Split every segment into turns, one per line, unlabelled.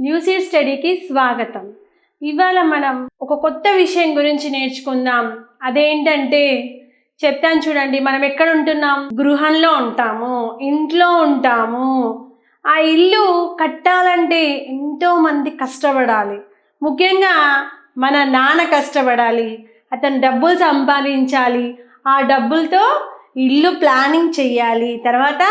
న్యూసీ స్టడీకి స్వాగతం. ఇవాళ మనం ఒక కొత్త విషయం గురించి నేర్చుకుందాం. అదేంటంటే చెప్తాను చూడండి మనం ఎక్కడ ఉంటున్నాం? గృహంలో ఉంటాము ఇంట్లో ఉంటాము. ఆ ఇల్లు కట్టాలంటే ఎంతోమంది కష్టపడాలి. ముఖ్యంగా మన నాన్న కష్టపడాలి అతను డబ్బులు సంపాదించాలి ఆ డబ్బులతో ఇల్లు ప్లానింగ్ చేయాలి తర్వాత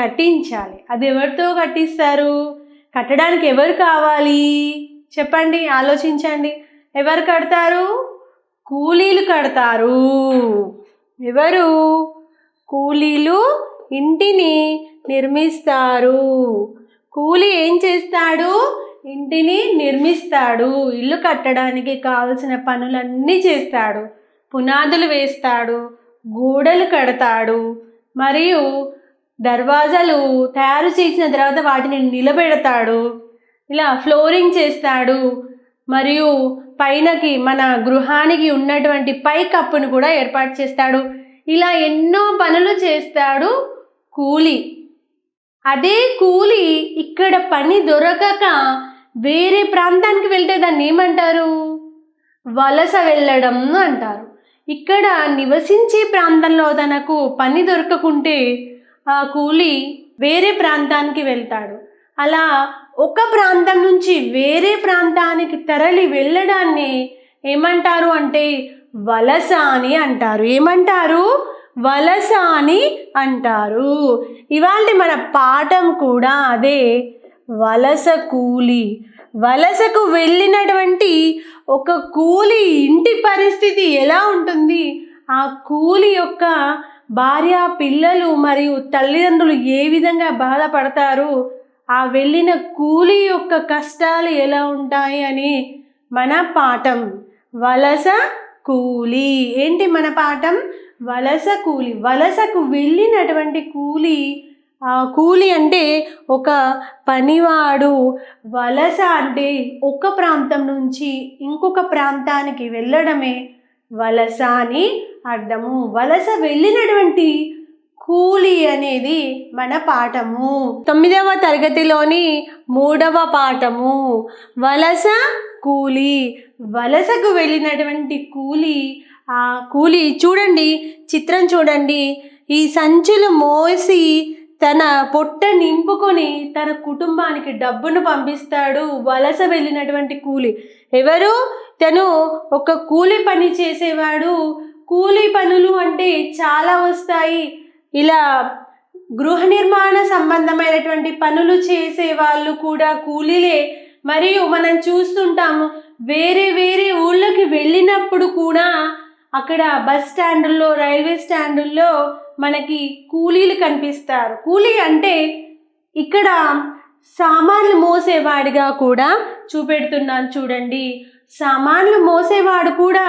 కట్టించాలి. అది ఎవరితో కట్టిస్తారు? కట్టడానికి ఎవరు కావాలి? చెప్పండి ఆలోచించండి. ఎవరు కడతారు? కూలీలు కడతారు. ఎవరు? కూలీలు ఇంటిని నిర్మిస్తారు. కూలి ఏం చేస్తాడు? ఇంటిని నిర్మిస్తాడు. ఇల్లు కట్టడానికి కావలసిన పనులన్నీ చేస్తాడు. పునాదులు వేస్తాడు. గోడలు కడతాడు. మరియు దర్వాజాలు తయారు చేసిన తర్వాత వాటిని నిలబెడతాడు. ఇలా ఫ్లోరింగ్ చేస్తాడు. మరియు పైనకి మన గృహానికి ఉన్నటువంటి పై కప్పును కూడా ఏర్పాటు చేస్తాడు. ఇలా ఎన్నో పనులు చేస్తాడు కూలి. అదే కూలి ఇక్కడ పని దొరకక వేరే ప్రాంతానికి వెళ్తే దాన్ని ఏమంటారు? వలస వెళ్ళడం అంటారు. ఇక్కడ నివసించే ప్రాంతంలో తనకు పని దొరకకుంటే కూలి వేరే ప్రాంతానికి వెళ్తాడు. అలా ఒక ప్రాంతం నుంచి వేరే ప్రాంతానికి తరలి వెళ్ళడాన్ని ఏమంటారు అంటే వలస అని అంటారు. ఏమంటారు? వలస అని అంటారు. ఇవాళ మన పాఠం కూడా అదే వలస కూలి. వలసకు వెళ్ళినటువంటి ఒక కూలి ఇంటి పరిస్థితి ఎలా ఉంటుంది? ఆ కూలి యొక్క భార్య పిల్లలు మరియు తల్లిదండ్రులు ఏ విధంగా బాధపడతారు? ఆ వెళ్ళిన కూలి యొక్క కష్టాలు ఎలా ఉంటాయి అని మన పాఠం వలస కూలి. ఏంటి మన పాఠం వలస కూలి. వలసకు వెళ్ళినటువంటి కూలి ఆ కూలి అంటే ఒక పనివాడు. వలస అంటే ఒక ప్రాంతం నుంచి ఇంకొక ప్రాంతానికి వెళ్ళడమే. వలస అని అర్థము. వలస వెళ్ళినటువంటి కూలి అనేది మన పాఠము. తొమ్మిదవ తరగతిలోని మూడవ పాఠము. వలస కూలి. వలసకు వెళ్ళినటువంటి కూలి ఆ కూలి చూడండి చిత్రం చూడండి. ఈ సంచులు మోసి తన పొట్ట నింపుకొని తన కుటుంబానికి డబ్బును పంపిస్తాడు వలస వెళ్ళినటువంటి కూలి. ఎవరు? తను ఒక కూలి పని చేసేవాడు. కూలి పనులు అంటే చాలా వస్తాయి. ఇలా గృహ నిర్మాణ సంబంధమైనటువంటి పనులు చేసే వాళ్ళు కూడా కూలీలే. మరియు మనం చూస్తుంటాము వేరే వేరే ఊళ్ళకి వెళ్ళినప్పుడు కూడా అక్కడ బస్ స్టాండ్లో రైల్వే స్టాండ్లో మనకి కూలీలు కనిపిస్తారు. కూలీ అంటే ఇక్కడ సామాన్లు మోసేవాడిగా కూడా చూపెడుతున్నాను చూడండి. సామాన్లు మోసేవాడు కూడా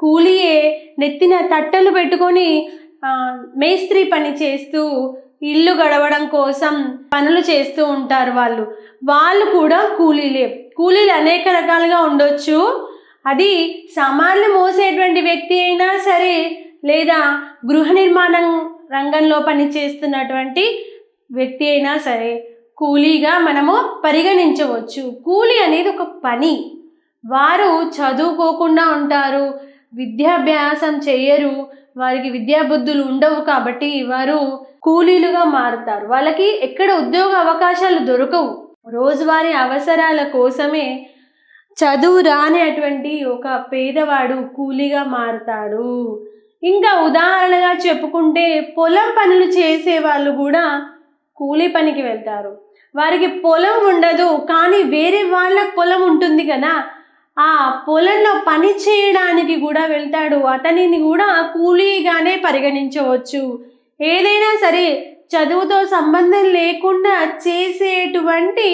కూలీయే నెత్తిన తట్టలు పెట్టుకొని మేస్త్రి పని చేస్తూ ఇల్లు గడవడం కోసం పనులు చేస్తూ ఉంటారు వాళ్ళు. వాళ్ళు కూడా కూలీలే. కూలీలు అనేక రకాలుగా ఉండొచ్చు. అది సామాన్లు మోసేటువంటి వ్యక్తి అయినా సరే లేదా గృహ నిర్మాణం రంగంలో పని చేస్తున్నటువంటి వ్యక్తి అయినా సరే కూలీగా మనము పరిగణించవచ్చు. కూలీ అనేది ఒక పని. వారు చదువుకోకుండా ఉంటారు విద్యాభ్యాసం చేయరు వారికి విద్యాబుద్ధులు ఉండవు కాబట్టి వారు కూలీలుగా మారుతారు. వాళ్ళకి ఎక్కడ ఉద్యోగ అవకాశాలు దొరకవు. రోజువారీ అవసరాల కోసమే చదువు రాని అటువంటి ఒక పేదవాడు కూలీగా మారుతాడు. ఇంకా ఉదాహరణగా చెప్పుకుంటే పొలం పనులు చేసే వాళ్ళు కూడా కూలీ పనికి వెళ్తారు. వారికి పొలం ఉండదు కానీ వేరే వాళ్ళ పొలం ఉంటుంది కదా. ఆ పొలంలో పని చేయడానికి కూడా వెళ్తాడు. అతనిని కూడా కూలీగానే పరిగణించవచ్చు. ఏదైనా సరే చదువుతో సంబంధం లేకుండా చేసేటువంటి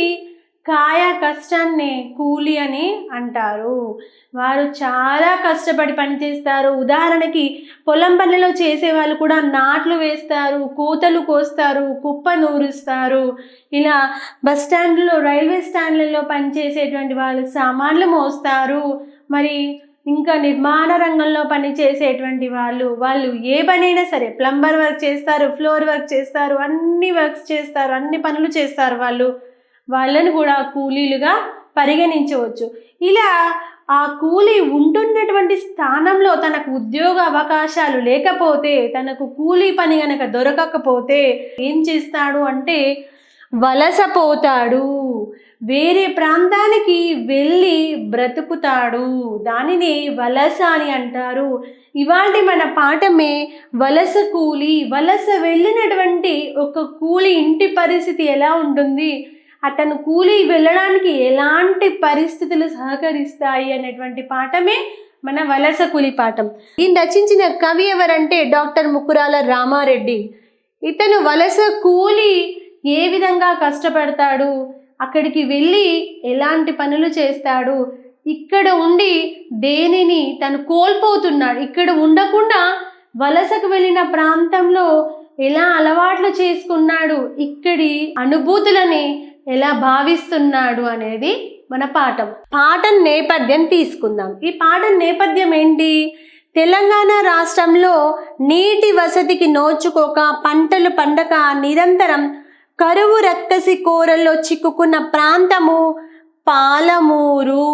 కాయ కష్టాన్ని కూలి అని అంటారు. వారు చాలా కష్టపడి పనిచేస్తారు ఉదాహరణకి పొలం పనులలో చేసే వాళ్ళు కూడా నాట్లు వేస్తారు కోతలు కోస్తారు కుప్ప నూరుస్తారు. ఇలా బస్ స్టాండ్లో రైల్వే స్టాండ్లలో పనిచేసేటువంటి వాళ్ళు సామాన్లు మోస్తారు. మరి ఇంకా నిర్మాణ రంగంలో పనిచేసేటువంటి వాళ్ళు వాళ్ళు ఏ పనైనా సరే ప్లంబర్ వర్క్ చేస్తారు ఫ్లోర్ వర్క్ చేస్తారు అన్ని వర్క్స్ చేస్తారు అన్ని పనులు చేస్తారు వాళ్ళు. వాళ్ళను కూడా కూలీలుగా పరిగణించవచ్చు. ఇలా ఆ కూలీ ఉంటున్నటువంటి స్థానంలో తనకు ఉద్యోగ అవకాశాలు లేకపోతే తనకు కూలీ పని గనక దొరకకపోతే ఏం చేస్తాడు అంటే వలసపోతాడు. వేరే ప్రాంతానికి వెళ్ళి బ్రతుకుతాడు. దానిని వలస అని అంటారు. ఇవాళ మన పాఠమే వలస కూలి వలస వెళ్ళినటువంటి ఒక కూలి ఇంటి పరిస్థితి ఎలా ఉంటుంది? అతను కూలి వెళ్ళడానికి ఎలాంటి పరిస్థితులు సహకరిస్తాయి అనేటువంటి పాఠమే మన వలస కూలి పాఠం. దీన్ని రచించిన కవి ఎవరంటే డాక్టర్ ముకురాల రామారెడ్డి. ఇతను వలస కూలి ఏ విధంగా కష్టపడతాడు? అక్కడికి వెళ్ళి ఎలాంటి పనులు చేస్తాడు? ఇక్కడ ఉండి దేనిని తను కోల్పోతున్నాడు? ఇక్కడ ఉండకుండా వలసకు వెళ్ళిన ప్రాంతంలో ఎలా అలవాట్లు చేసుకున్నాడు? ఇక్కడి అనుభూతులని ఎలా భావిస్తున్నాడు అనేది మన పాఠం. పాఠం నేపథ్యం తీసుకుందాం. ఈ పాఠం నేపథ్యం ఏంటి? తెలంగాణ రాష్ట్రంలో నీటి వసతికి నోచుకోక పంటలు పండక నిరంతరం కరువు రక్కసి కూరల్లో చిక్కుకున్న ప్రాంతము పాలమూరు.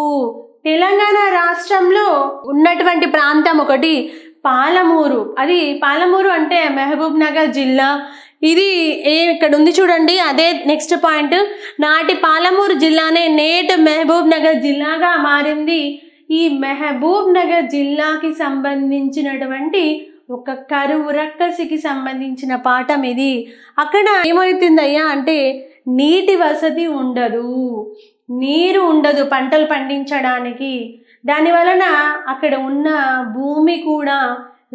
తెలంగాణ రాష్ట్రంలో ఉన్నటువంటి ప్రాంతం ఒకటి పాలమూరు. అది పాలమూరు అంటే మహబూబ్ నగర్ జిల్లా ఇది ఏ ఇక్కడ ఉంది చూడండి. అదే నెక్స్ట్ పాయింట్ నాటి పాలమూరు జిల్లానే నేటి మహబూబ్ నగర్ జిల్లాగా మారింది. ఈ మహబూబ్ నగర్ జిల్లాకి సంబంధించినటువంటి ఒక కరువు రక్కసికి సంబంధించిన పాఠం ఇది. అక్కడ ఏమవుతుందయ్యా అంటే నీటి వసతి ఉండదు. నీరు ఉండదు పంటలు పండించడానికి. దాని వలన అక్కడ ఉన్న భూమి కూడా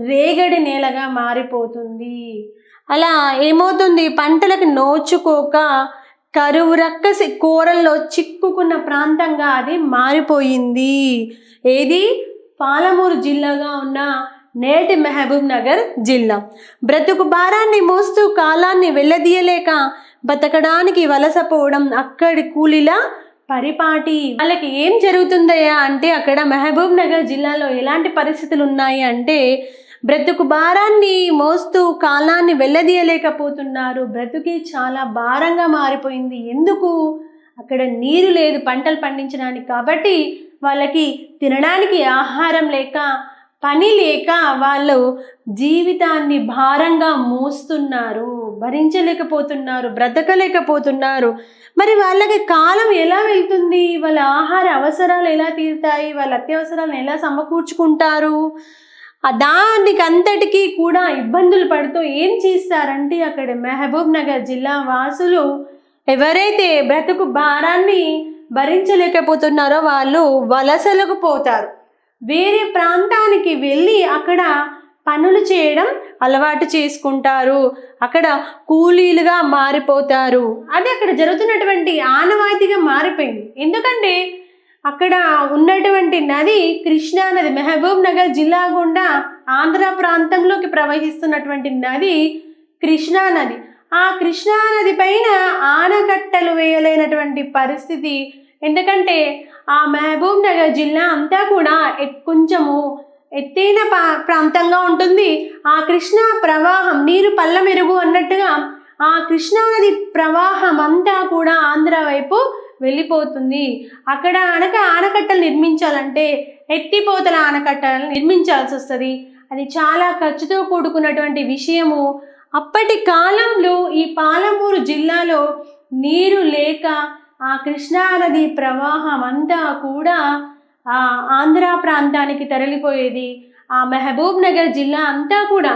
రేగడి నేలగా మారిపోతుంది. అలా ఏమవుతుంది? పంటలకు నోచుకోక కరువు రక్కసి కూరల్లో చిక్కుకున్న ప్రాంతంగా అది మారిపోయింది. ఏది? పాలమూరు జిల్లాగా ఉన్న నేటి మహబూబ్ నగర్ జిల్లా. బ్రతుకు భారాన్ని మోస్తూ కాలాన్ని వెళ్ళదీయలేక బతకడానికి వలసపోవడం అక్కడి కూలీల పరిపాటి. వాళ్ళకి ఏం జరుగుతుందయ్యా అంటే అక్కడ మహబూబ్ నగర్ జిల్లాలో ఎలాంటి పరిస్థితులు ఉన్నాయి అంటే బ్రతుకు భారాన్ని మోస్తూ కాలాన్ని వెళ్ళదీయలేకపోతున్నారు బ్రతుకి చాలా భారంగా మారిపోయింది. ఎందుకు? అక్కడ నీరు లేదు పంటలు పండించడానికి కాబట్టి వాళ్ళకి తినడానికి ఆహారం లేక పని లేక వాళ్ళు జీవితాన్ని భారంగా మోస్తున్నారు. భరించలేకపోతున్నారు బ్రతకలేకపోతున్నారు. మరి వాళ్ళకి కాలం ఎలా వెళ్తుంది? వాళ్ళ ఆహార అవసరాలు ఎలా తీరుతాయి? వాళ్ళ అత్యవసరాలను ఎలా సమకూర్చుకుంటారు? దానికంతటికీ కూడా ఇబ్బందులు పడుతూ ఏం చేస్తారంటే అక్కడ మహబూబ్ నగర్ జిల్లా వాసులు ఎవరైతే బ్రతుకు భారాన్ని భరించలేకపోతున్నారో వాళ్ళు వలసలకు పోతారు. వేరే ప్రాంతానికి వెళ్ళి అక్కడ పనులు చేయడం అలవాటు చేసుకుంటారు. అక్కడ కూలీలుగా మారిపోతారు. అది అక్కడ జరుగుతున్నటువంటి ఆనవాయితీగా మారిపోయింది. ఎందుకంటే అక్కడ ఉన్నటువంటి నది కృష్ణా నది మెహబూబ్ నగర్ జిల్లా గుండా ఆంధ్ర ప్రాంతంలోకి ప్రవహిస్తున్నటువంటి నది కృష్ణా నది. ఆ కృష్ణా నది పైన ఆనకట్టలు వేయలేనటువంటి పరిస్థితి. ఎందుకంటే ఆ మహబూబ్ నగర్ జిల్లా అంతా కూడా కొంచెము ఎత్తైన ప్రాంతంగా ఉంటుంది. ఆ కృష్ణా ప్రవాహం నీరు పల్ల మెరుగు అన్నట్టుగా ఆ కృష్ణా నది ప్రవాహం అంతా కూడా ఆంధ్ర వైపు వెళ్ళిపోతుంది. అక్కడ అనక ఆనకట్టలు నిర్మించాలంటే ఎత్తిపోతల ఆనకట్టలను నిర్మించాల్సి వస్తుంది అది చాలా ఖర్చుతో కూడుకున్నటువంటి విషయము. అప్పటి కాలంలో ఈ పాలమూరు జిల్లాలో నీరు లేక ఆ కృష్ణా నది ప్రవాహం అంతా కూడా ఆ ఆంధ్ర ప్రాంతానికి తరలిపోయేది. ఆ మహబూబ్ నగర్ జిల్లా అంతా కూడా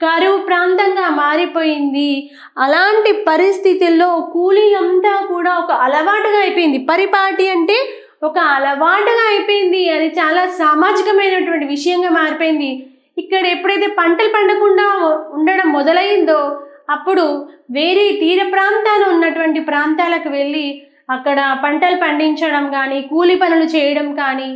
కరువు ప్రాంతంగా మారిపోయింది. అలాంటి పరిస్థితుల్లో కూలీలంతా కూడా ఒక అలవాటుగా అయిపోయింది. పరిపాటి అంటే ఒక అలవాటుగా అయిపోయింది. అది చాలా సామాజికమైనటువంటి విషయంగా మారిపోయింది. ఇక్కడ ఎప్పుడైతే పంటలు పండకుండా ఉండడం మొదలైందో అప్పుడు వేరే తీర ప్రాంతాలు ఉన్నటువంటి ప్రాంతాలకు వెళ్ళి అక్కడ పంటలు పండించడం కానీ కూలి పనులు చేయడం కానీ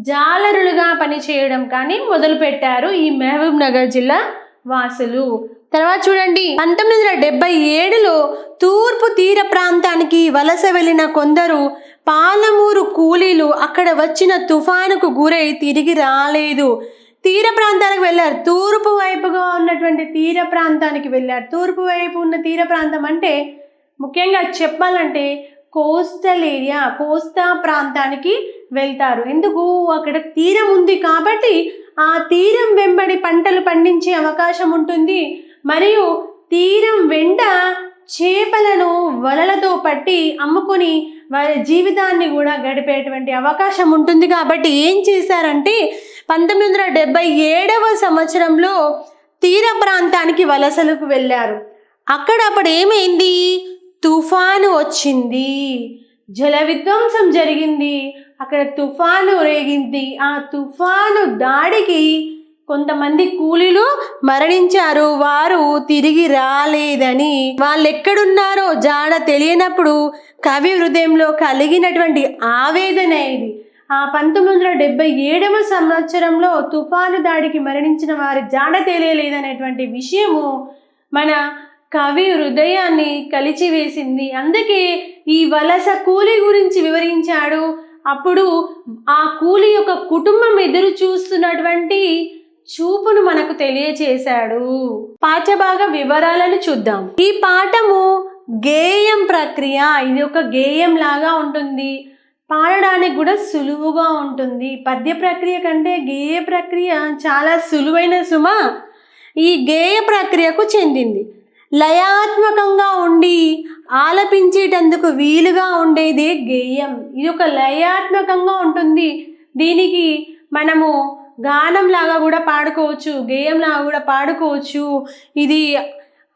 జాలరులుగా పని చేయడం కానీ మొదలుపెట్టారు ఈ మహబూబ్ నగర్ జిల్లా వాసులు. తర్వాత చూడండి పంతొమ్మిది వందల డెబ్బై ఏడులో తూర్పు తీర ప్రాంతానికి వలస వెళ్ళిన కొందరు పాలమూరు కూలీలు అక్కడ వచ్చిన తుఫానుకు గురై తిరిగి రాలేదు. తీర ప్రాంతానికి వెళ్ళారు. తూర్పు వైపుగా ఉన్నటువంటి తీర ప్రాంతానికి వెళ్ళారు. తూర్పు వైపు ఉన్న తీర ప్రాంతం అంటే ముఖ్యంగా చెప్పాలంటే కోస్టల్ ఏరియా కోస్తా ప్రాంతానికి వెళ్తారు. ఎందుకు? అక్కడ తీరం ఉంది కాబట్టి ఆ తీరం వెంబడి పంటలు పండించే అవకాశం ఉంటుంది. మరియు తీరం వెంట చేపలను వలలతో పట్టి అమ్ముకొని వారి జీవితాన్ని కూడా గడిపేటువంటి అవకాశం ఉంటుంది. కాబట్టి ఏం చేశారంటే పంతొమ్మిది వందల డెబ్బై ఏడవ సంవత్సరంలో తీర ప్రాంతానికి వలసలకు వెళ్ళారు. అక్కడ అప్పుడు ఏమైంది? తుఫాను వచ్చింది. జల విధ్వంసం జరిగింది. అక్కడ తుఫాను రేగింది. ఆ తుఫాను దాడికి కొంతమంది కూలీలు మరణించారు. వారు తిరిగి రాలేదని. వాళ్ళు ఎక్కడున్నారో జాడ తెలియనప్పుడు కవి హృదయంలో కలిగినటువంటి ఆవేదన ఇది. ఆ పంతొమ్మిది వందల డెబ్బై ఏడవ సంవత్సరంలో తుఫాను దాడికి మరణించిన వారి జాడ తెలియలేదనేటువంటి విషయము మన కవి హృదయాన్ని కలిచివేసింది. అందుకే ఈ వలస కూలి గురించి వివరించాడు. అప్పుడు ఆ కూలి యొక్క కుటుంబం ఎదురు చూస్తున్నటువంటి చూపును మనకు తెలియచేశాడు. పాఠ్యభాగ వివరాలను చూద్దాం. ఈ పాఠము గేయం ప్రక్రియ. ఇది ఒక గేయం లాగా ఉంటుంది. పాడడానికి కూడా సులువుగా ఉంటుంది. పద్య ప్రక్రియ కంటే గేయ ప్రక్రియ చాలా సులువైన సుమ ఈ గేయ ప్రక్రియకు చెందింది. లయాత్మకంగా ఉండి ఆలపించేటందుకు వీలుగా ఉండేదే గేయం. ఇది ఒక లయాత్మకంగా ఉంటుంది. దీనికి మనము గానంలాగా కూడా పాడుకోవచ్చు గేయంలాగా కూడా పాడుకోవచ్చు. ఇది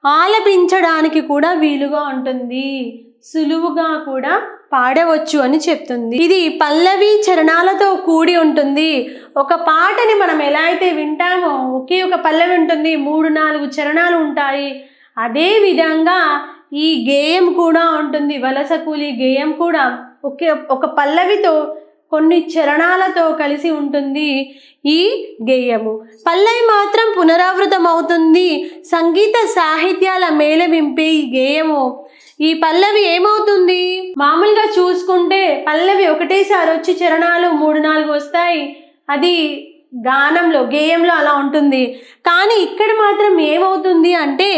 ఆలపించడానికి కూడా వీలుగా ఉంటుంది. సులువుగా కూడా పాడవచ్చు అని చెప్తుంది. ఇది పల్లవి చరణాలతో కూడి ఉంటుంది. ఒక పాటని మనం ఎలా అయితే వింటామో ఒకే ఒక పల్లవి ఉంటుంది. మూడు నాలుగు చరణాలు ఉంటాయి. అదే విధంగా ఈ గేయం కూడా ఉంటుంది వలస కూలి గేయం కూడా ఒకే ఒక పల్లవితో కొన్ని చరణాలతో కలిసి ఉంటుంది ఈ గేయము. పల్లవి మాత్రం పునరావృతం అవుతుంది సంగీత సాహిత్యాల మేళవింపే ఈ గేయము. ఈ పల్లవి ఏమవుతుంది? మామూలుగా చూసుకుంటే పల్లవి ఒకటేసారి వచ్చి చరణాలు మూడు నాలుగు వస్తాయి. అది గానంలో గేయంలో అలా ఉంటుంది. కానీ ఇక్కడ మాత్రం ఏమవుతుంది అంటే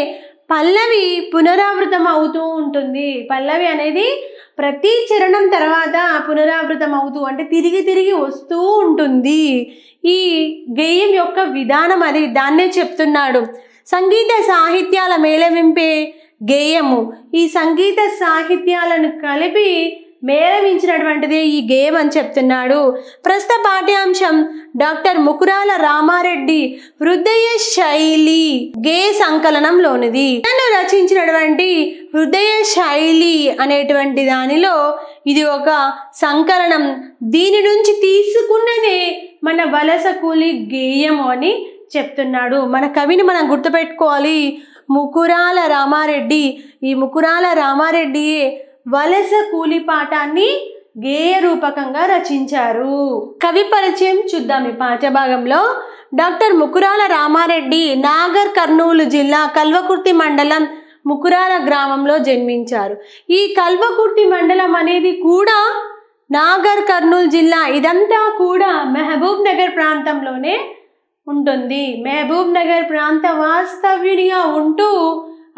పల్లవి పునరావృతం అవుతూ ఉంటుంది. పల్లవి అనేది ప్రతి చరణం తర్వాత పునరావృతం అవుతూ అంటే తిరిగి తిరిగి వస్తూ ఉంటుంది. ఈ గేయం యొక్క విధానం అది దాన్నే చెప్తున్నాడు. సంగీత సాహిత్యాల మేళవింపే గేయము. ఈ సంగీత సాహిత్యాలను కలిపి మేళవించినటువంటిదే ఈ గేమ్ అని చెప్తున్నాడు. ప్రస్తుత పాఠ్యాంశం డాక్టర్ ముకురాల రామారెడ్డి హృదయ శైలి గే సంకలనంలోనిది. తను రచించినటువంటి హృదయ శైలి అనేటువంటి దానిలో ఇది ఒక సంకలనం. దీని నుంచి తీసుకున్నదే మన వలస కూలి గేయము అని చెప్తున్నాడు. మన కవిని మనం గుర్తుపెట్టుకోవాలి. ముకురాల రామారెడ్డి. ఈ ముకురాల రామారెడ్డియే వలస కూలి పాఠాన్ని గేయ రూపకంగా రచించారు. కవి పరిచయం చూద్దాం ఈ పాఠ్యభాగంలో. డాక్టర్ ముకురాల రామారెడ్డి నాగర్ కర్నూలు జిల్లా కల్వకుర్తి మండలం ముకురాల గ్రామంలో జన్మించారు. ఈ కల్వకుర్తి మండలం అనేది కూడా నాగర్ కర్నూలు జిల్లా ఇదంతా కూడా మహబూబ్ నగర్ ప్రాంతంలోనే ఉంటుంది. మహబూబ్ నగర్ ప్రాంత వాస్తవ్యుడిగా ఉంటూ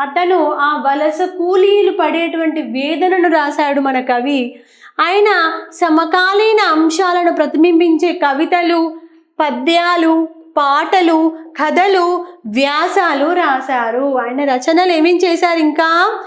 అతను ఆ వలస కూలీలు పడేటువంటి వేదనను రాశాడు మన కవి. ఆయన సమకాలీన అంశాలను ప్రతిబింబించే కవితలు పద్యాలు పాటలు కథలు వ్యాసాలు రాశారు. ఆయన రచనలు ఏమేం చేశారు ఇంకా?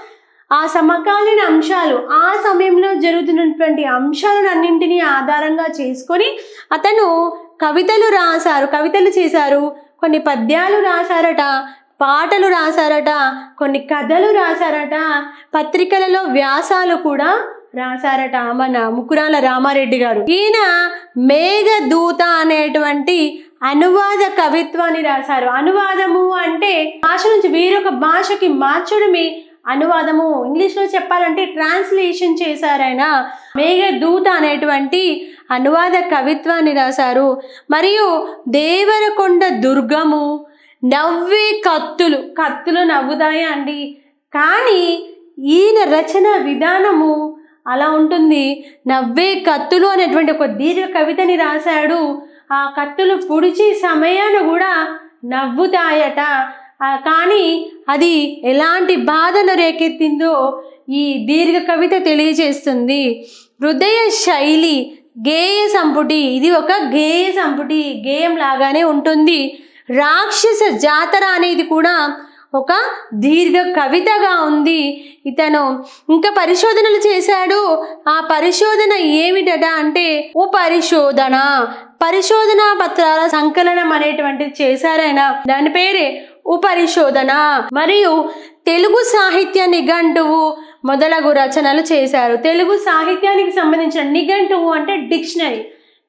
ఆ సమకాలీన అంశాలు ఆ సమయంలో జరుగుతున్నటువంటి అంశాలను అన్నింటినీ ఆధారంగా చేసుకొని అతను కవితలు రాశారు. కవితలు చేశారు కొన్ని పద్యాలు రాశారట. పాటలు రాశారట కొన్ని కథలు రాశారట పత్రికలలో వ్యాసాలు కూడా రాశారట మన ముకురాల రామారెడ్డి గారు. ఈయన మేఘదూత అనేటువంటి అనువాద కవిత్వాన్ని రాశారు. అనువాదము అంటే భాష నుంచి వేరొక భాషకి మార్చడమే అనువాదము. ఇంగ్లీష్లో చెప్పాలంటే ట్రాన్స్లేషన్ చేశారు ఆయన. మేఘదూత అనేటువంటి అనువాద కవిత్వాన్ని రాశారు. మరియు దేవరకొండ దుర్గము నవ్వే కత్తులు. కత్తులు నవ్వుతాయా అండి? కానీ ఈయన రచన విధానము అలా ఉంటుంది. నవ్వే కత్తులు అనేటువంటి ఒక దీర్ఘ కవితని రాశాడు. ఆ కత్తులు పొడిచే సమయాన కూడా నవ్వుతాయట. కానీ అది ఎలాంటి బాధను రేకెత్తిందో ఈ దీర్ఘ కవిత తెలియజేస్తుంది. హృదయ శైలి గేయ సంపుటి. ఇది ఒక గేయ సంపుటి. గేయం లాగానే ఉంటుంది. రాక్షస జాతర అనేది కూడా ఒక దీర్ఘ కవితగా ఉంది. ఇతను ఇంకా పరిశోధనలు చేశాడు. ఆ పరిశోధన ఏమిటట అంటే ఓ పరిశోధన పరిశోధన పత్రాల సంకలనం అనేటువంటిది చేశారైనా. దాని పేరే ఉపరిశోధన మరియు తెలుగు సాహిత్య నిఘంటువు మొదలగు రచనలు చేశారు. తెలుగు సాహిత్యానికి సంబంధించిన నిఘంటువు అంటే డిక్షనరీ.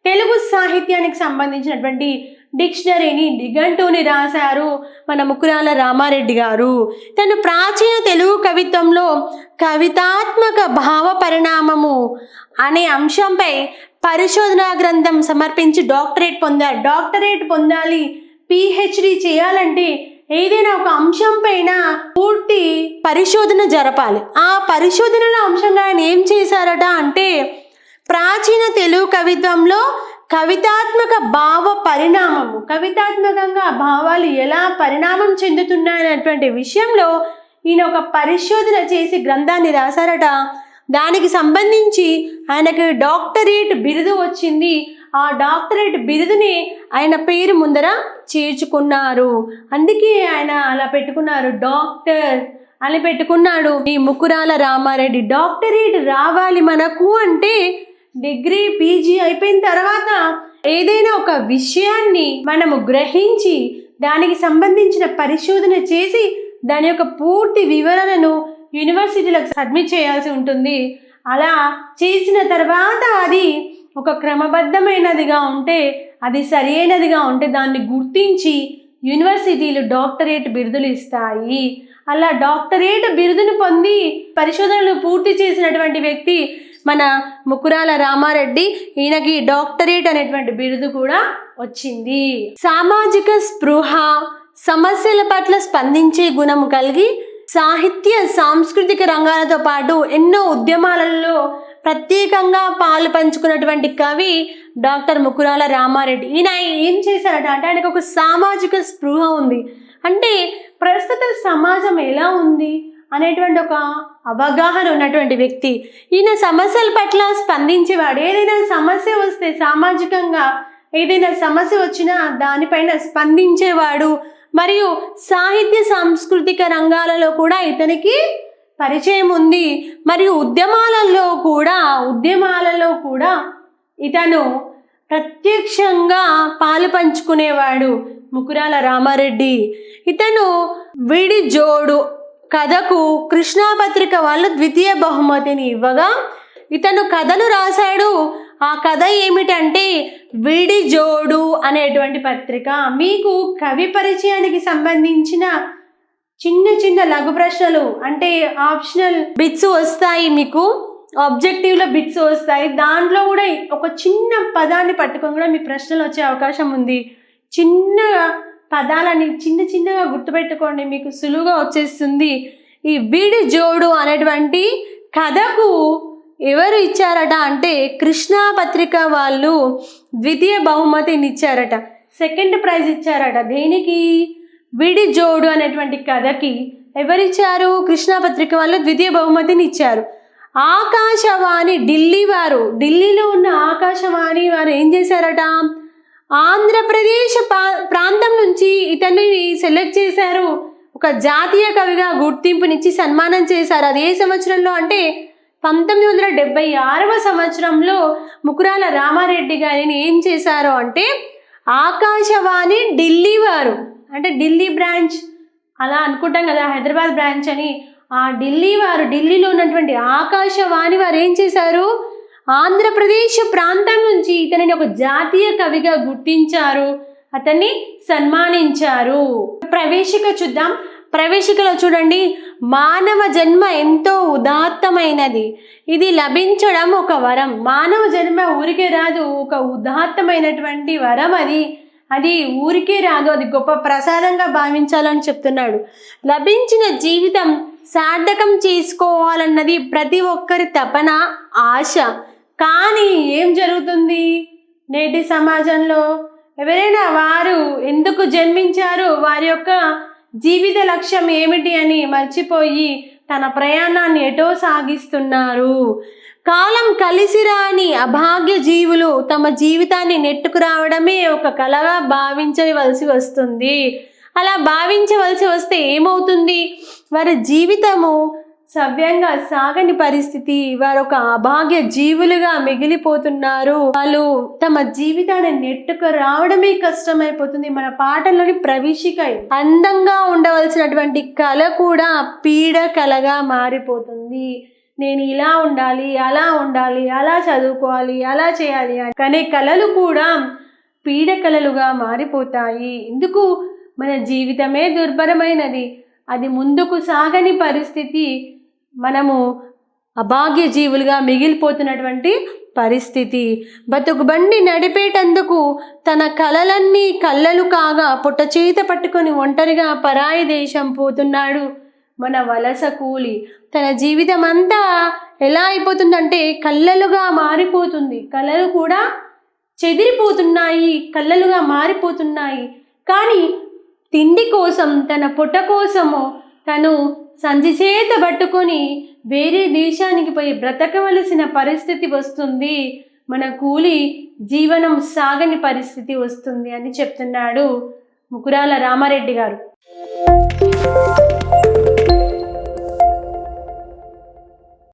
తెలుగు సాహిత్యానికి సంబంధించినటువంటి డిక్షనరీని నిఘంటువుని రాశారు మన ముకురాల రామారెడ్డి గారు. తను ప్రాచీన తెలుగు కవిత్వంలో కవితాత్మక భావ పరిణామము అనే అంశంపై పరిశోధనా గ్రంథం సమర్పించి డాక్టరేట్ పొందారు డాక్టరేట్ పొందాలి పిహెచ్డి చేయాలంటే ఏదైనా ఒక అంశం పైన పూర్తి పరిశోధన జరపాలి. ఆ పరిశోధనల అంశంగా ఆయన ఏం చేశారట అంటే ప్రాచీన తెలుగు కవిత్వంలో కవితాత్మక భావ పరిణామము. కవితాత్మకంగా భావాలు ఎలా పరిణామం చెందుతున్నాయనేటువంటి విషయంలో ఈయన ఒక పరిశోధన చేసి గ్రంథాన్ని రాశారట. దానికి సంబంధించి ఆయనకు డాక్టరేట్ బిరుదు వచ్చింది. ఆ డాక్టరేట్ బిరుదుని ఆయన పేరు ముందర చేర్చుకున్నారు. అందుకే ఆయన అలా పెట్టుకున్నారు. డాక్టర్ అని పెట్టుకున్నాడు. ఈ ముకురాల రామారెడ్డి డాక్టరేట్ రావాలి మనకు అంటే డిగ్రీ పీజీ అయిపోయిన తర్వాత ఏదైనా ఒక విషయాన్ని మనము గ్రహించి దానికి సంబంధించిన పరిశోధన చేసి దాని యొక్క పూర్తి వివరణను యూనివర్సిటీలకు సబ్మిట్ చేయాల్సి ఉంటుంది. అలా చేసిన తర్వాత అది ఒక క్రమబద్ధమైనదిగా ఉంటే అది సరైనదిగా ఉంటే దాన్ని గుర్తించి యూనివర్సిటీలు డాక్టరేట్ బిరుదులు ఇస్తాయి. అలా డాక్టరేట్ బిరుదును పొంది పరిశోధనలు పూర్తి చేసినటువంటి వ్యక్తి మన ముకురాల రామారెడ్డి ఈయనకి డాక్టరేట్ అనేటువంటి బిరుదు కూడా వచ్చింది. సామాజిక స్పృహ సమస్యల పట్ల స్పందించే గుణము కలిగి సాహిత్య సాంస్కృతిక రంగాలతో పాటు ఎన్నో ఉద్యమాలలో ప్రత్యేకంగా పాలు పంచుకున్నటువంటి కవి డాక్టర్ ముకురాల రామారెడ్డి. ఈయన ఏం చేశారట అంటే ఆయనకు ఒక సామాజిక స్పృహ ఉంది. అంటే ప్రస్తుత సమాజం ఎలా ఉంది? అనేటువంటి ఒక అవగాహన ఉన్నటువంటి వ్యక్తి. ఈయన సమస్యల పట్ల స్పందించేవాడు. ఏదైనా సమస్య వస్తే సామాజికంగా ఏదైనా సమస్య వచ్చినా దానిపైన స్పందించేవాడు. మరియు సాహిత్య సాంస్కృతిక రంగాలలో కూడా ఇతనికి పరిచయం ఉంది. మరియు ఉద్యమాలలో కూడా ఉద్యమాలలో కూడా ఇతను ప్రత్యక్షంగా పాలు పంచుకునేవాడు ముకురాల రామారెడ్డి. ఇతను విడి జోడు కథకు కృష్ణాపత్రిక వాళ్ళు ద్వితీయ బహుమతిని ఇవ్వగా ఇతను కథను రాశాడు. ఆ కథ ఏమిటంటే విడి జోడు అనేటువంటి పత్రిక. మీకు కవి పరిచయానికి సంబంధించిన చిన్న చిన్న లఘు ప్రశ్నలు అంటే ఆప్షనల్ బిట్స్ వస్తాయి మీకు ఆబ్జెక్టివ్లో బిట్స్ వస్తాయి. దాంట్లో కూడా ఒక చిన్న పదాన్ని పట్టుకొని కూడా మీ ప్రశ్నలు వచ్చే అవకాశం ఉంది. చిన్న పదాలని చిన్న చిన్నగా గుర్తుపెట్టుకోండి. మీకు సులువుగా వచ్చేస్తుంది. ఈ వీడి జోడు అనేటువంటి కథకు ఎవరు ఇచ్చారట అంటే కృష్ణా పత్రిక వాళ్ళు ద్వితీయ బహుమతిని ఇచ్చారట. సెకండ్ ప్రైజ్ ఇచ్చారట. దేనికి? విడి జోడు అనేటువంటి కథకి ఎవరిచ్చారు? కృష్ణా పత్రిక వాళ్ళు ద్వితీయ బహుమతిని ఇచ్చారు. ఆకాశవాణి ఢిల్లీ వారు. ఢిల్లీలో ఉన్న ఆకాశవాణి వారు ఏం చేశారట? ఆంధ్రప్రదేశ్ ప్రాంతం నుంచి ఇతన్ని సెలెక్ట్ చేశారు. ఒక జాతీయ కవిగా గుర్తింపునిచ్చి సన్మానం చేశారు. అది ఏ సంవత్సరంలో అంటే పంతొమ్మిది వందల డెబ్బై ఆరవ సంవత్సరంలో ముకురాల రామారెడ్డి గారిని ఏం చేశారు అంటే ఆకాశవాణి ఢిల్లీ వారు అంటే ఢిల్లీ బ్రాంచ్. అలా అనుకుంటాం కదా హైదరాబాద్ బ్రాంచ్ అని. ఆ ఢిల్లీ వారు ఢిల్లీలో ఉన్నటువంటి ఆకాశవాణి వారు ఏం చేశారు? ఆంధ్రప్రదేశ్ ప్రాంతం నుంచి ఇతనిని ఒక జాతీయ కవిగా గుర్తించారు. అతన్ని సన్మానించారు. ప్రవేశిక చూద్దాం. ప్రవేశికలో చూడండి. మానవ జన్మ ఎంతో ఉదాత్తమైనది. ఇది లభించడం ఒక వరం. మానవ జన్మ ఊరికే రాదు. ఒక ఉదాత్తమైనటువంటి వరం అది. అది ఊరికే రాదు. అది గొప్ప ప్రసాదంగా భావించాలని చెప్తున్నాడు. లభించిన జీవితం సార్థకం చేసుకోవాలన్నది ప్రతి ఒక్కరి తపన ఆశ. కానీ ఏం జరుగుతుంది? నేటి సమాజంలో ఎవరైనా వారు ఎందుకు జన్మించారు వారి యొక్క జీవిత లక్ష్యం ఏమిటి అని మర్చిపోయి తన ప్రయాణాన్ని ఎటో సాగిస్తున్నారు. కాలం కలిసిరాని అభాగ్య జీవులు తమ జీవితాన్ని నెట్టుకురావడమే ఒక కలగా భావించవలసి వస్తుంది. అలా భావించవలసి వస్తే ఏమవుతుంది? వారి జీవితము సవ్యంగా సాగని పరిస్థితి. వారు ఒక అభాగ్య జీవులుగా మిగిలిపోతున్నారు. వాళ్ళు తమ జీవితాన్ని నెట్టుకు రావడమే కష్టమైపోతుంది. మన పాటలోని ప్రవేశిక అందంగా ఉండవలసినటువంటి కళ కూడా పీడ కళగా మారిపోతుంది. నేను ఇలా ఉండాలి అలా ఉండాలి అలా చదువుకోవాలి అలా చేయాలి అని. కానీ కళలు కూడా పీడ కళలుగా మారిపోతాయి. ఎందుకు మన జీవితమే దుర్భరమైనది. అది ముందుకు సాగని పరిస్థితి. మనము అభాగ్య జీవులుగా మిగిలిపోతున్నటువంటి పరిస్థితి. బతుకు బండి నడిపేటందుకు తన కలలన్నీ కళ్ళలు కాగా పుట్ట చేత పట్టుకొని ఒంటరిగా పరాయి దేశం పోతున్నాడు మన వలస కూలి. తన జీవితం అంతా ఎలా అయిపోతుందంటే కళ్ళలుగా మారిపోతుంది. కళలు కూడా చెదిరిపోతున్నాయి. కళ్ళలుగా మారిపోతున్నాయి. కానీ తిండి కోసం తన పుట్ట కోసము తను సంధి చేత పట్టుకొని వేరే దేశానికి పోయి బ్రతకవలసిన పరిస్థితి వస్తుంది. మన కూలి జీవనం సాగని పరిస్థితి వస్తుంది అని చెప్తున్నాడు ముకురాల రామారెడ్డి గారు.